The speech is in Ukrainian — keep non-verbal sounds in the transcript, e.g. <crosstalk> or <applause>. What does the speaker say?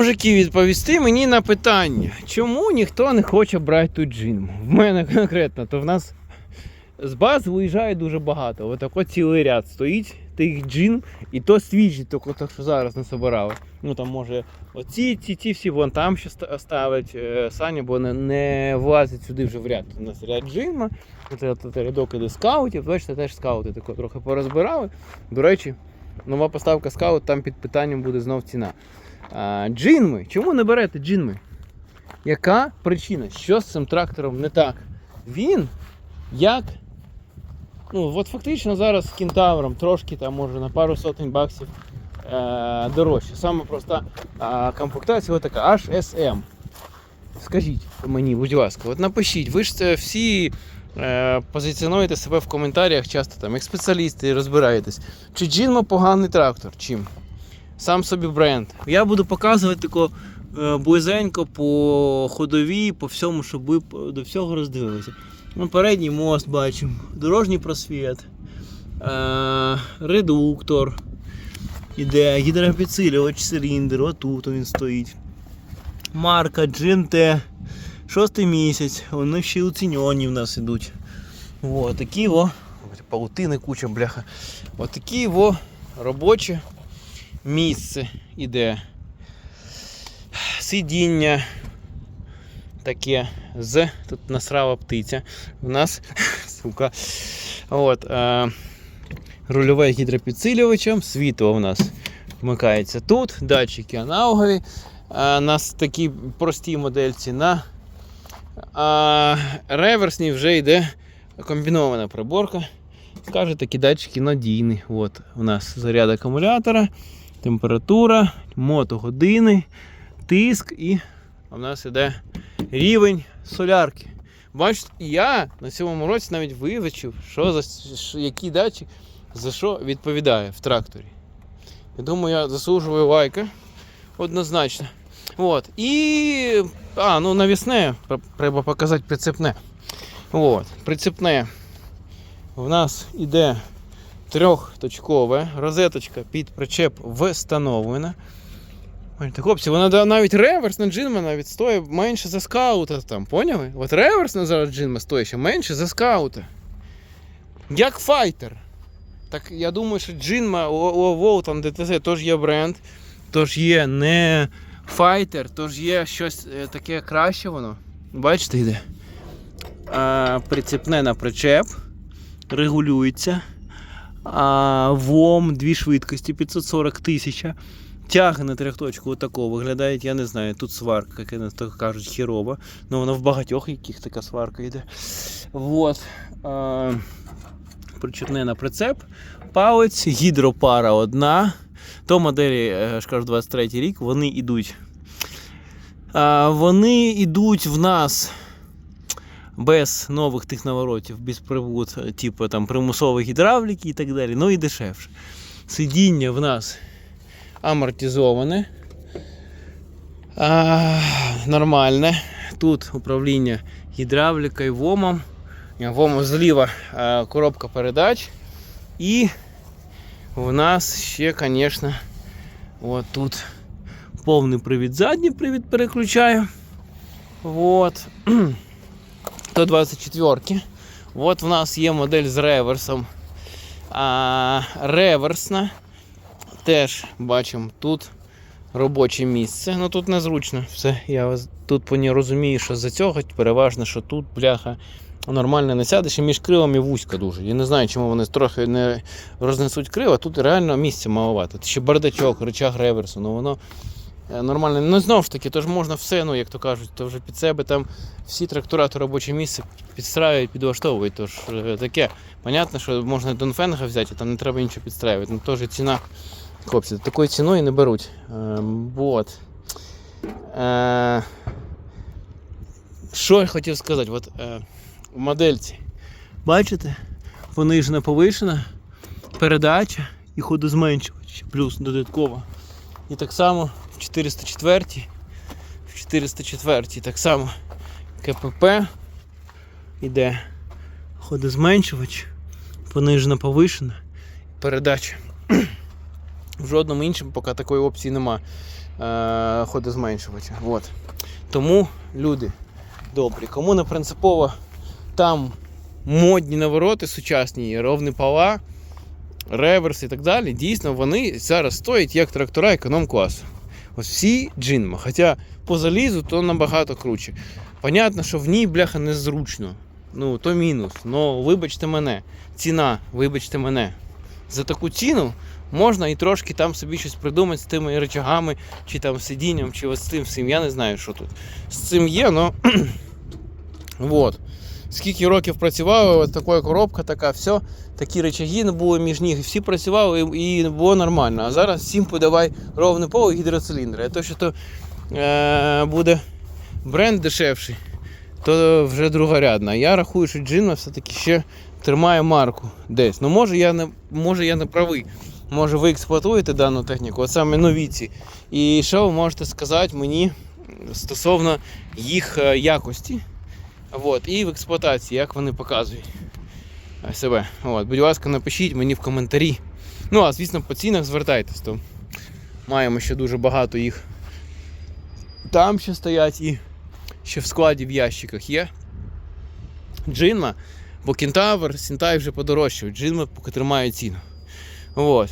Мужики, відповісти мені на питання, чому ніхто не хоче брати тут джин? В мене конкретно, то в нас з баз виїжджає дуже багато. Отако цілий ряд стоїть тих джин, і то свіжі, тільки так, що зараз не собирали. Ну там може оці, ці, ці всі вон там ще ста- ставить е, Саня, бо не, не влазить сюди вже в ряд. У нас ряд джима, от рядок іде скаутів, бачите, теж скаути тако трохи порозбирали. До речі, нова поставка скаут, там під питанням буде знов ціна. А, джинми. Чому не берете джинми? Яка причина? Що з цим трактором не так? Він як. Ну, от фактично зараз з кентавром трошки там може на пару сотень баксів е- дорожче. Саме проста е- комплектація така HSM. Скажіть мені, будь ласка, от напишіть, ви ж це всі позиціонуєте себе в коментарях часто там, як спеціалісти, розбираєтесь. Чи Джинма поганий трактор? Чим? сам собі бренд. Я буду показувати тако е, близенько по ходовій, по всьому, щоб ви до всього роздивилися. Ну, передній мост бачимо, дорожній просвіт, е, редуктор, іде гідропідсилювач циліндр, отут він стоїть. Марка GMT, шостий місяць, вони ще оціньоні в нас ідуть. О, такі во, паутини куча, бляха. Отакі во робочі місце іде. Сидіння таке з. Тут насрава птиця. У нас <laughs> сука. От, е, рульове гідропідсилювачем. Світло у нас вмикається тут. Датчики аналогові. Е, на с- такій простій модельці. На е, реверсній вже йде комбінована приборка. Каже, такі датчики надійні. От у нас заряд акумулятора температура, мотогодини, тиск і у нас іде рівень солярки. Бачите, я на цьому році навіть визначив, що за що, який датчик за що відповідає в тракторі. Я думаю, я заслужую лайка однозначно. От. І. А, ну навісне, треба показати прицепне. От, прицепне. В нас іде трьохточкове, розеточка під причеп встановлена. Хлопці, вона навіть реверсна джинма навіть стоїть менше за скаута там, поняли? От реверсна зараз джинма стоїть ще менше за скаута. Як файтер. Так я думаю, що джинма ОВО там ДТЗ теж є бренд, тож є не файтер, тож є щось е, таке краще воно. Бачите, йде. А, прицепне на причеп, регулюється. А, ВОМ, дві швидкості, 540 тисяч. Тяги на трьохточку отако виглядають, я не знаю, тут сварка, як так кажуть, хірова. Ну вона в багатьох яких така сварка йде. Вот. А, причепне на прицеп, палець, гідропара одна. То моделі, е, ж кажу, 23 рік, вони йдуть. Вони йдуть в нас без нових тих наворотів, без прибут, е, типу там примусової гідравліки і так далі, ну і дешевше. Сидіння в нас амортизоване. А, нормальне. Тут управління гідравлікою, ВОМом. ВОМом зліва а, коробка передач. І в нас ще, звісно, от тут повний привід, задній привід переключаю. Вот. <clears throat> 124. От в нас є модель з реверсом. А, реверсна. Теж бачимо тут робоче місце. Ну тут незручно все. Я тут по ній розумію, що за цього переважно, що тут бляха нормально не сядеш і між крилами вузько дуже. Я не знаю, чому вони трохи не рознесуть крила. Тут реально місця маловато. Ще бардачок, рычаг реверсу, ну воно е, нормально. Ну знову ж таки, то ж можна все, ну як то кажуть, то вже під себе там всі трактора то робоче місце підстраюють, підлаштовують. Тож е, таке. Понятно, що можна Донфенга взяти, там не треба нічого підстраювати. Ну теж ціна. Хлопці, такою ціною не беруть. Е, вот. Е, що я хотів сказати? От, е, в модельці. Бачите? Понижена повишена, передача і ходозменшувач, плюс додатково. І так само в 404, в 404 так само КПП іде ходозменшувач, понижена повишена, передача. В жодному іншому поки такої опції нема е, ходозменшувача. От. Тому, люди добрі, кому не принципово там модні навороти сучасні, ровні пола, реверс і так далі, дійсно вони зараз стоять як трактора економ-класу. Ось всі джинма. Хоча по залізу то набагато круче. Понятно, що в ній бляха незручно. Ну, то мінус. Ну, вибачте мене. Ціна, вибачте мене. За таку ціну можна і трошки там собі щось придумати з тими речагами, чи там сидінням, чи ось з цим всім. Я не знаю, що тут. З цим є, але. <clears throat> вот. Скільки років працював, от така коробка, така, все, такі речаги не було між ніг, всі працювали і, і було нормально. А зараз всім подавай ровне поле гідроциліндри. А то, що то е, буде бренд дешевший, то вже другорядно. Я рахую, що Джинма все-таки ще тримає марку десь. Ну, може, я не, може, я не правий. Може, ви експлуатуєте дану техніку, от саме новіці. І що ви можете сказати мені стосовно їх е, якості? От, і в експлуатації, як вони показують себе. От, будь ласка, напишіть мені в коментарі. Ну, а звісно, по цінах звертайтесь, то маємо ще дуже багато їх. Там ще стоять і ще в складі в ящиках є. Джинма, бо кентавр, Сінтай вже подорожчав. Джинма поки тримає ціну. От.